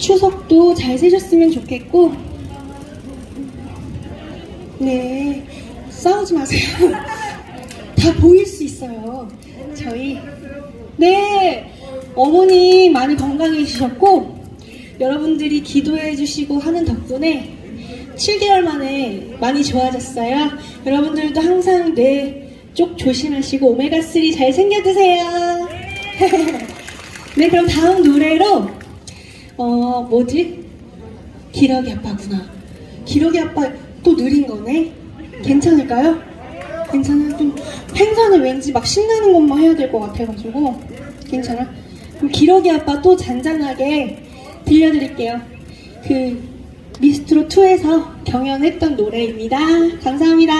추석도 잘 세셨으면 좋겠고, 네, 싸우지 마세요. 다 보일 수 있어요. 저희, 네, 어머니 많이 건강해지셨고, 여러분들이 기도해 주시고 하는 덕분에 7개월 만에 많이 좋아졌어요. 여러분들도 항상 뇌쪽 조심하시고 오메가3 잘 챙겨 드세요. 네, 그럼 다음 노래로 어 뭐지? 기러기 아빠구나. 기러기 아빠 또 느린 거네. 괜찮을까요? 괜찮아요. 좀 행사는 왠지 막 신나는 것만 해야 될 것 같아가지고 괜찮아. 그럼 기러기 아빠 또 잔잔하게 들려드릴게요. 그 미스트로 2에서 경연했던 노래입니다. 감사합니다.